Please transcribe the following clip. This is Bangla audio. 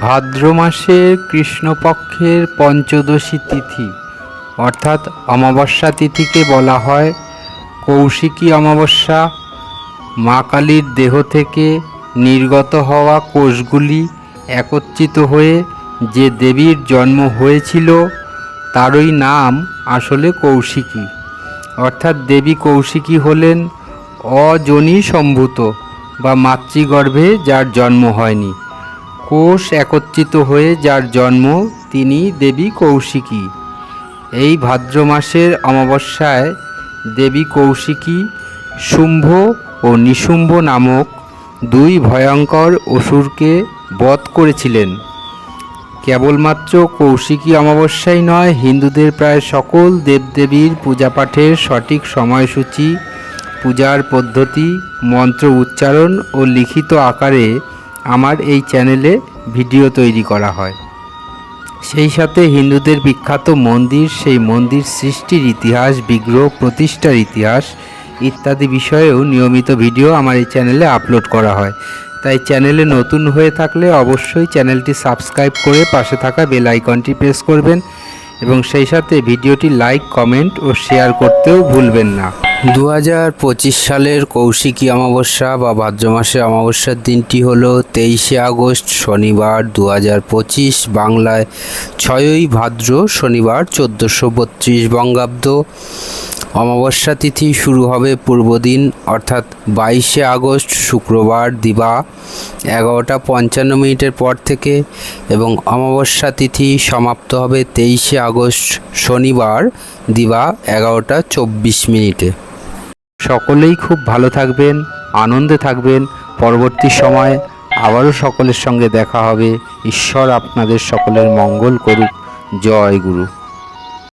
ভাদ্র মাসের কৃষ্ণপক্ষের পঞ্চদশী তিথি, অর্থাৎ অমাবস্যা তিথিকে বলা হয় কৌশিকী অমাবস্যা। মা কালীর দেহ থেকে নির্গত হওয়া কোষগুলি একত্রিত হয়ে যে দেবীর জন্ম হয়েছিল, তারই নাম আসলে কৌশিকী। অর্থাৎ দেবী কৌশিকী হলেন অজনী সম্ভূত বা মাতৃগর্ভে যার জন্ম হয়নি। কোষ একত্রিত হয়ে যার জন্ম তিনি দেবী কৌশিকী। এই ভাদ্র মাসের অমাবস্যায় দেবী কৌশিকী শুম্ভ ও নিশুম্ভ নামক দুই ভয়ঙ্কর অসুরকে বধ করেছিলেন। কেবলমাত্র কৌশিকী অমাবস্যাই নয়, হিন্দুদের প্রায় সকল দেবদেবীর পূজাপাঠের সঠিক সময়সূচি, পূজার পদ্ধতি, মন্ত্র উচ্চারণ ও লিখিত আকারে আমার এই চ্যানেলে ভিডিও তৈরি করা হয়। সেই সাথে হিন্দুদের বিখ্যাত মন্দির, সেই মন্দির সৃষ্টির ইতিহাস, বিগ্রহ প্রতিষ্ঠার ইতিহাস ইত্যাদি বিষয়েও নিয়মিত ভিডিও আমার এই চ্যানেলে আপলোড করা হয়। তাই চ্যানেলে নতুন হয়ে থাকলে অবশ্যই চ্যানেলটি সাবস্ক্রাইব করে পাশে থাকা বেল আইকনটি প্রেস করবেন এবং সেই সাথে ভিডিওটি লাইক কমেন্ট ও শেয়ার করতেও ভুলবেন না। দু পঁচিশ সালের কৌশিকী অমাবস্যা বা ভাদ্র মাসের অমাবস্যার দিনটি হল তেইশে আগস্ট শনিবার দু হাজার পঁচিশ বাংলায় ছয়ই ভাদ্র শনিবার চোদ্দোশো বত্রিশ বঙ্গাব্দ। অমাবস্যা তিথি শুরু হবে পূর্বদিন, অর্থাৎ বাইশে আগস্ট শুক্রবার দিবা এগারোটা পঞ্চান্ন মিনিটের পর থেকে এবং অমাবস্যা তিথি সমাপ্ত হবে তেইশে আগস্ট শনিবার দিবা এগারোটা চব্বিশ মিনিটে। সকলেই খুব ভালো থাকবেন, আনন্দে থাকবেন। পরবর্তী সময় আবারও সকলের সঙ্গে দেখা হবে। ঈশ্বর আপনাদের সকলের মঙ্গল করুক। জয় গুরু।